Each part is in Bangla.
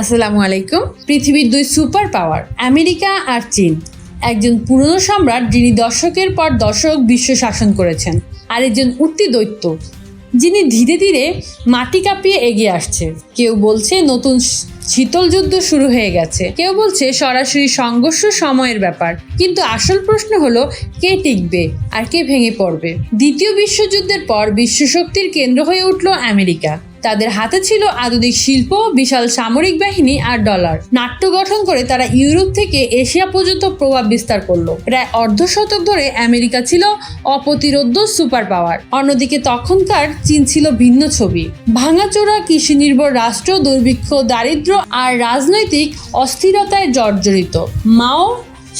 আসসালামু আলাইকুম। পৃথিবীর দুই সুপার পাওয়ার, আমেরিকা আর চীন। একজন পুরনো সম্রাট যিনি দশকের পর দশক বিশ্ব শাসন করেছেন আর একজন উঠতি দৈত্য, যিনি ধীরে ধীরে মাটি কাঁপিয়ে এগিয়ে আসছে। কেউ বলছে নতুন শীতল যুদ্ধ শুরু হয়ে গেছে। কেউ বলছে সরাসরি সংঘর্ষ সময়ের ব্যাপার। কিন্তু আসল প্রশ্ন হলো, কে টিকবে আর কে ভেঙে পড়বে? দ্বিতীয় বিশ্বযুদ্ধের পর বিশ্বশক্তির কেন্দ্র হয়ে উঠল আমেরিকা। তাদের হাতে ছিল আধুনিক শিল্প, বিশাল সামরিক বাহিনী আর ডলার। নাট্য গঠন করে তারা ইউরোপ থেকে এশিয়া পর্যন্ত প্রভাব বিস্তার করল। প্রায় অর্ধ শতক ধরে আমেরিকা ছিল অপ্রতিরোধ্য সুপার পাওয়ার অন্যদিকে তখনকার চীন ছিল ভিন্ন ছবি। ভাঙাচোরা কৃষি নির্ভর রাষ্ট্র, দুর্ভিক্ষ, দারিদ্র আর রাজনৈতিক অস্থিরতায় জর্জরিত। মাও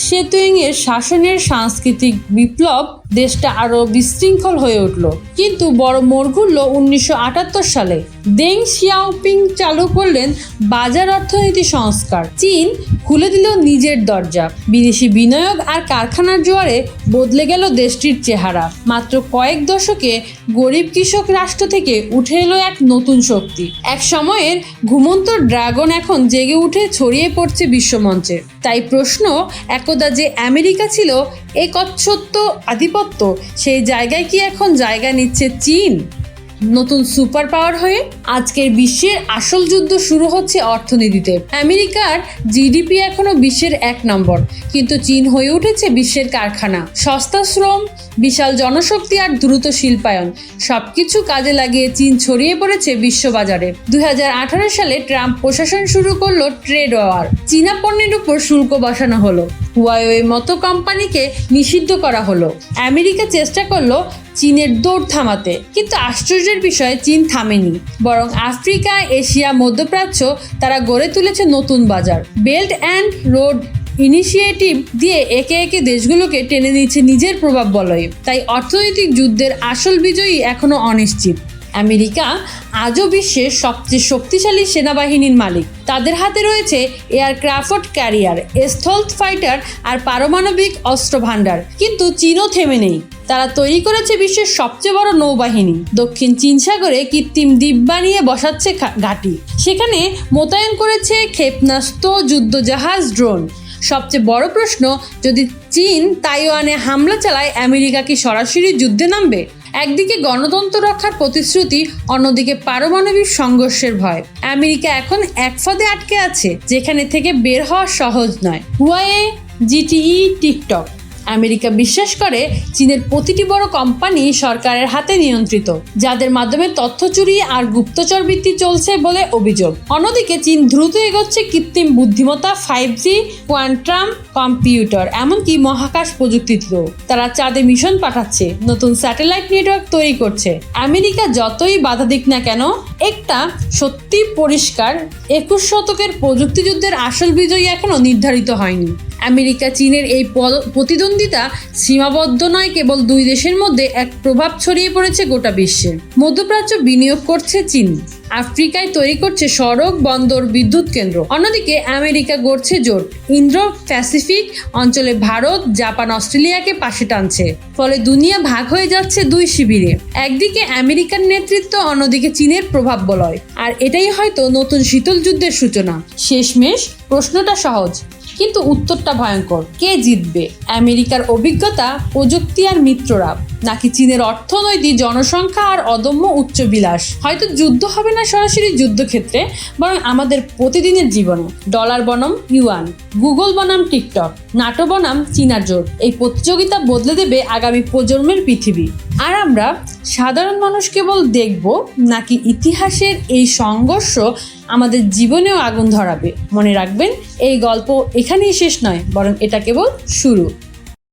সেতুইং এর শাসনের সাংস্কৃতিক বিপ্লব দেশটা আরও বিশৃঙ্খল হয়ে উঠল। কিন্তু বড় মোড় ঘুরল উনিশশো আটাত্তর সালে দেং শিয়াওপিং চালু করলেন বাজার অর্থনীতি সংস্কার। চীন খুলে দিল নিজের দরজা। বিদেশি বিনিয়োগ আর কারখানার জোয়ারে বদলে গেল দেশটির চেহারা। মাত্র কয়েক দশকে গরিব কৃষক রাষ্ট্র থেকে উঠে এলো এক নতুন শক্তি। এক সময়ের ঘুমন্ত ড্রাগন এখন জেগে উঠে ছড়িয়ে পড়ছে বিশ্বমঞ্চে। তাই প্রশ্ন একদা যে আমেরিকা ছিল একচ্ছত্ব আধিপত্য সেই জায়গায় কি এখন জায়গা নিচ্ছে চীন? নতুন সুপার পাওয়ার হয়ে আজকের বিশ্বের আসল যুদ্ধ শুরু হচ্ছে অর্থনীতিতে। আমেরিকার জিডিপি এখনও বিশ্বের এক নম্বর, কিন্তু চীন হয়ে উঠেছে বিশ্বের কারখানা। সস্তা শ্রম, বিশাল জনশক্তি আর দ্রুত শিল্পায়ন, সবকিছু কাজে লাগিয়ে চীন ছড়িয়ে পড়েছে বিশ্ববাজারে। দুই হাজার আঠারো সালে ট্রাম্প প্রশাসন শুরু করল ট্রেড ওয়ার। চীনা পণ্যের উপর শুল্ক বসানো হলো। হুয়াওয়ে মতো কোম্পানিকে নিষিদ্ধ করা হলো। আমেরিকা চেষ্টা করল চীনের দৌড় থামাতে, কিন্তু আশ্চর্যের বিষয়ে চীন থামেনি। বরং আফ্রিকা, এশিয়া, মধ্যপ্রাচ্য তারা গড়ে তুলেছে নতুন বাজার। বেল্ট অ্যান্ড রোড ইনিশিয়েটিভ দিয়ে একে একে দেশগুলোকে টেনে নিচ্ছে নিজের প্রভাব বলয়ে তাই অর্থনৈতিক যুদ্ধের আসল বিজয়ী এখনও অনিশ্চিত। আমেরিকা আজও বিশ্বের সবচেয়ে শক্তিশালী সেনাবাহিনীর মালিক। তাদের হাতে রয়েছে এয়ারক্রাফট ক্যারিয়ার স্থলথ ফাইটার আর পারমাণবিক অস্ত্র ভাণ্ডার কিন্তু চীনও থেমে নেই। তারা তৈরি করেছে বিশ্বের সবচেয়ে বড় নৌবাহিনী। দক্ষিণ চীন সাগরে কৃত্রিম দ্বীপ বানিয়ে বসাচ্ছে ঘাঁটি। সেখানে মোতায়েন করেছে ক্ষেপণাস্ত্র, যুদ্ধজাহাজ, ড্রোন। সবচেয়ে বড় প্রশ্ন, যদি চীন তাইওয়ানে হামলা চালায়, আমেরিকা কি সরাসরি যুদ্ধে নামবে? একদিকে গণতন্ত্র রক্ষার প্রতিশ্রুতি, অন্যদিকে পারমাণবিক সংঘর্ষের ভয়। আমেরিকা এখন এক ফাঁদে আটকে আছে, যেখানে থেকে বের হওয়া সহজ নয়। হুয়ায়ে জিটিই, টিকটক। আমেরিকা বিশ্বাস করে চীনের প্রতিটি বড় কোম্পানি সরকারের হাতে নিয়ন্ত্রিত, যাদের মাধ্যমে তথ্য চুরি আর গুপ্তচর বৃত্তি চলছে বলে অভিযোগ। অন্যদিকে চীন দ্রুত এগোচ্ছে কৃত্রিম বুদ্ধিমত্তা ফাইভ জি কোয়ান্টাম কম্পিউটার, এমনকি মহাকাশ প্রযুক্তিতেও। তারা চাঁদে মিশন পাঠাচ্ছে, নতুন স্যাটেলাইট নেটওয়ার্ক তৈরি করছে। আমেরিকা যতই বাধা দিক না কেন, একটা সত্যি পরিষ্কার একুশ শতকের প্রযুক্তিযুদ্ধের আসল বিজয়ী এখনও নির্ধারিত হয়নি। আমেরিকা, চীনের এই প্রতিদ্বন্দ্বিতা সীমাবদ্ধ নয়, কেবল দুই দেশের মধ্যে এক প্রভাব ছড়িয়ে পড়েছে গোটা বিশ্বে। মধ্যপ্রাচ্য বিনিয়োগ করছে চীন। আফ্রিকায় তৈরি করছে সড়ক, বন্দর, বিদ্যুৎ কেন্দ্র। অন্যদিকে আমেরিকা গড়ছে জোট। ইন্দ্র প্যাসিফিক অঞ্চলে ভারত, জাপান, অস্ট্রেলিয়াকে পাশে টানছে। ফলে দুনিয়া ভাগ হয়ে যাচ্ছে দুই শিবিরে। একদিকে আমেরিকার নেতৃত্ব, অন্যদিকে চীনের প্রভাব বলয়। আর এটাই হয়তো নতুন শীতল যুদ্ধের সূচনা। শেষমেশ, প্রশ্নটা সহজ। কিন্তু উত্তরটা ভয়ঙ্কর। কে জিতবে? আমেরিকার অভিজ্ঞতা প্রযুক্তি আর মিত্ররা। নাকি চীনের অর্থনৈতিক জনসংখ্যা আর অদম্য উচ্চবিলাস? হয়তো যুদ্ধ হবে না সরাসরি যুদ্ধক্ষেত্রে, বরং আমাদের প্রতিদিনের জীবনে। ডলার বনাম ইউয়ান, গুগল বনাম টিকটক, নাটো বনাম চীনা জোট। এই প্রতিযোগিতা বদলে দেবে আগামী প্রজন্মের পৃথিবী। আর আমরা সাধারণ মানুষ কেবল দেখব, নাকি ইতিহাসের এই সংঘর্ষ আমাদের জীবনেও আগুন ধরাবে? মনে রাখবেন, এই গল্প এখানেই শেষ নয়, বরং এটা কেবল শুরু।